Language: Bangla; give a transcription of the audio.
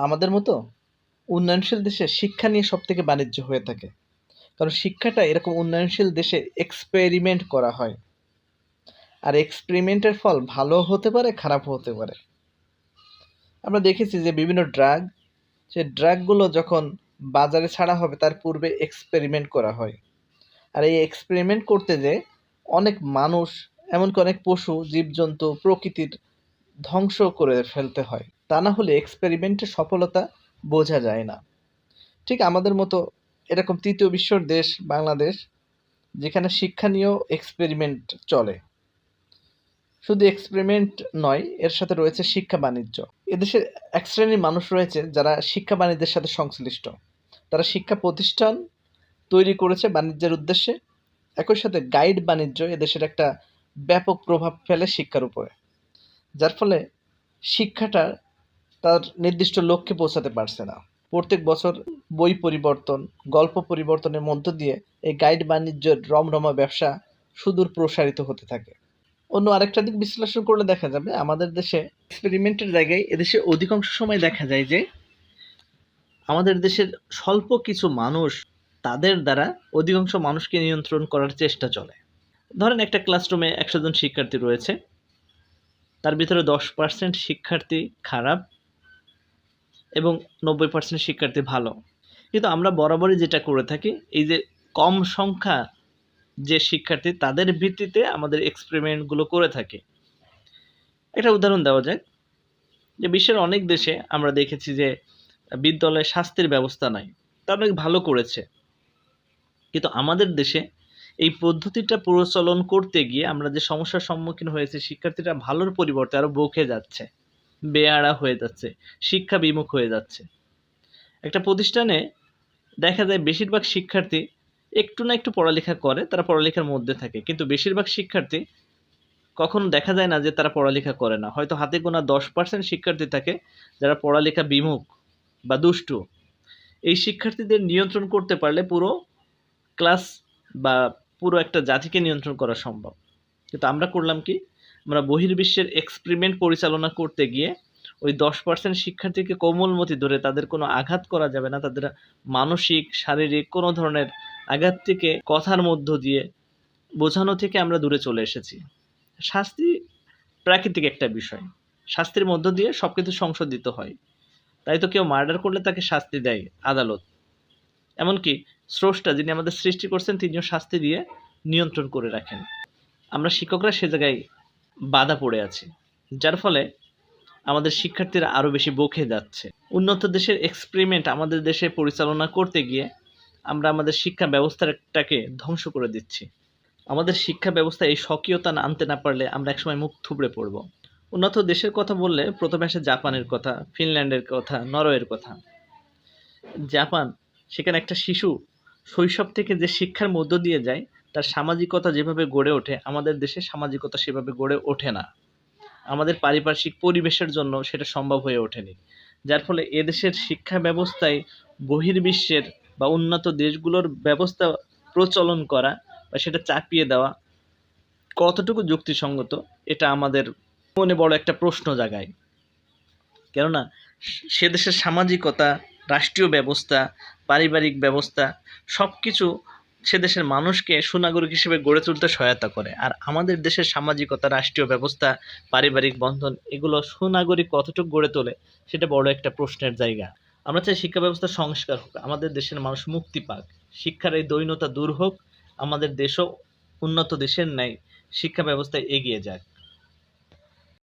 আমাদের মতো উন্নয়নশীল দেশে শিক্ষা নিয়ে সব থেকে বাণিজ্য হয়ে থাকে। কারণ শিক্ষাটা এরকম উন্নয়নশীল দেশে এক্সপেরিমেন্ট করা হয়। আর এক্সপেরিমেন্টের ফল ভালো হতে পারে খারাপও হতে পারে। আমরা দেখেছি যে বিভিন্ন ড্রাগ সে ড্রাগগুলো যখন বাজারে ছাড়া হবে, তার পূর্বে এক্সপেরিমেন্ট করা হয়। আর এই এক্সপেরিমেন্ট করতে যে অনেক মানুষ, এমনকি অনেক পশু, জীবজন্তু প্রকৃতির ধ্বংস করে ফেলতে হয়। তা না হলে এক্সপেরিমেন্টের সফলতা বোঝা যায় না। ঠিক আমাদের মতো এরকম তৃতীয় বিশ্বর দেশ, বাংলাদেশ, যেখানে শিক্ষা নিয়েও এক্সপেরিমেন্ট চলে। শুধু এক্সপেরিমেন্ট নয়, এর সাথে রয়েছে শিক্ষা বাণিজ্য। এদেশে এক শ্রেণির মানুষ রয়েছে যারা শিক্ষা বাণিজ্যের সাথে সংশ্লিষ্ট। তারা শিক্ষা প্রতিষ্ঠান তৈরি করেছে বাণিজ্যের উদ্দেশ্যে। একই সাথে গাইড বাণিজ্য এদেশের একটা ব্যাপক প্রভাব ফেলে শিক্ষার উপরে। যার ফলে শিক্ষাটা তার নির্দিষ্ট লক্ষ্যে পৌঁছাতে পারছে না। প্রত্যেক বছর বই পরিবর্তন, গল্প পরিবর্তনের মধ্য দিয়ে এই গাইড বাণিজ্যের রমরমা ব্যবসা সুদূর প্রসারিত হতে থাকে। অন্য আরেকটা দিক বিশ্লেষণ করলে দেখা যাবে, আমাদের দেশে এক্সপেরিমেন্টের জায়গায় এদেশে অধিকাংশ সময় দেখা যায় যে আমাদের দেশের স্বল্প কিছু মানুষ তাদের দ্বারা অধিকাংশ মানুষকে নিয়ন্ত্রণ করার চেষ্টা চলে। ধরেন একটা ক্লাসরুমে একশো জন শিক্ষার্থী রয়েছে, তার ভিতরে দশ পার্সেন্ট শিক্ষার্থী খারাপ এবং নব্বই পার্সেন্ট শিক্ষার্থী ভালো। কিন্তু আমরা বরাবরই যেটা করে থাকি, এই যে কম সংখ্যা যে শিক্ষার্থী, তাদের ভিত্তিতে আমাদের এক্সপেরিমেন্টগুলো করে থাকি। একটা উদাহরণ দেওয়া যায় যে বিশ্বের অনেক দেশে আমরা দেখেছি যে বিদ্যালয়ে শাস্তির ব্যবস্থা নাই, তা অনেক ভালো করেছে। কিন্তু আমাদের দেশে এই পদ্ধতিটা প্রচলন করতে গিয়ে আমরা যে সমস্যার সম্মুখীন হয়েছে, শিক্ষার্থীরা ভালোর পরিবর্তে আরও বকে যাচ্ছে। বেয়াড়া হয়ে যাচ্ছে, শিক্ষা বিমুখ হয়ে যাচ্ছে। একটা প্রতিষ্ঠানে দেখা যায় বেশিরভাগ শিক্ষার্থী একটু না একটু পড়ালেখা করে, তারা পড়ালেখার মধ্যে থাকে। কিন্তু বেশিরভাগ শিক্ষার্থী কখনো দেখা যায় না যে তারা পড়ালেখা করে না। হয়তো হাতে গোনা দশ পার্সেন্ট শিক্ষার্থী থাকে যারা পড়ালেখা বিমুখ বা দুষ্টু। এই শিক্ষার্থীদের নিয়ন্ত্রণ করতে পারলে পুরো ক্লাস বা পুরো একটা জাতিকে নিয়ন্ত্রণ করা সম্ভব। কিন্তু আমরা করলাম কি? আমরা বহির্বিশ্বের এক্সপেরিমেন্ট পরিচালনা করতে গিয়ে ওই দশ পার্সেন্ট শিক্ষার্থীকে কোমলমতি ধরে তাদের কোনো আঘাত করা যাবে না, তাদের মানসিক, শারীরিক কোনো ধরনের আঘাত থেকে কথার মধ্য দিয়ে বোঝানো থেকে আমরা দূরে চলে এসেছি। শাস্তি প্রাকৃতিক একটা বিষয়। শাস্তির মধ্য দিয়ে সব কিছু সংশোধিত হয়। তাই তো কেউ মার্ডার করলে তাকে শাস্তি দেয় আদালত। এমনকি স্রষ্টা যিনি আমাদের সৃষ্টি করছেন, তিনিও শাস্তি দিয়ে নিয়ন্ত্রণ করে রাখেন। আমরা শিক্ষকরা সে জায়গায় বাধা পড়ে আছে, যার ফলে আমাদের শিক্ষার্থীরা আরও বেশি বকে যাচ্ছে। উন্নত দেশের এক্সপেরিমেন্ট আমাদের দেশে পরিচালনা করতে গিয়ে আমরা আমাদের শিক্ষা ব্যবস্থাটাকে ধ্বংস করে দিচ্ছি। আমাদের শিক্ষা ব্যবস্থা এই স্বকীয়তা না আনতে না পারলে আমরা একসময় মুখ থুবড়ে পড়ব। উন্নত দেশের কথা বললে প্রথমে আসে জাপানের কথা, ফিনল্যান্ডের কথা, নরওয়ের কথা। জাপান, সেখানে একটা শিশু শৈশব থেকে যে শিক্ষার মধ্য দিয়ে যায় তার সামাজিকতা যেভাবে গড়ে ওঠে, আমাদের দেশে সামাজিকতা সেভাবে গড়ে ওঠে না। আমাদের পারিপার্শ্বিক পরিবেশের জন্য সেটা সম্ভব হয়ে ওঠেনি। যার ফলে এদেশের শিক্ষা ব্যবস্থায় বহির্বিশ্বের বা উন্নত দেশগুলোর ব্যবস্থা প্রচলন করা বা সেটা চাপিয়ে দেওয়া কতটুকু যুক্তিসঙ্গত, এটা আমাদের মনে বড় একটা প্রশ্ন জাগায়। কেননা, সে দেশের সামাজিকতা, রাষ্ট্রীয় ব্যবস্থা, পারিবারিক ব্যবস্থা সব কিছু সে দেশের মানুষকে সুনাগরিক হিসেবে গড়ে তুলতে সহায়তা করে। আর আমাদের দেশের সামাজিকতা, রাষ্ট্রীয় ব্যবস্থা, পারিবারিক বন্ধন, এগুলো সুনাগরিক কতটুকু গড়ে তোলে সেটা বড় একটা প্রশ্নের জায়গা। আমরা চাই শিক্ষা ব্যবস্থা সংস্কার হোক, আমাদের দেশের মানুষ মুক্তি পাক। শিক্ষার এই দৈন্যতা দূর হোক, আমাদের দেশও উন্নত দেশের ন্যায় শিক্ষা ব্যবস্থায় এগিয়ে যাক।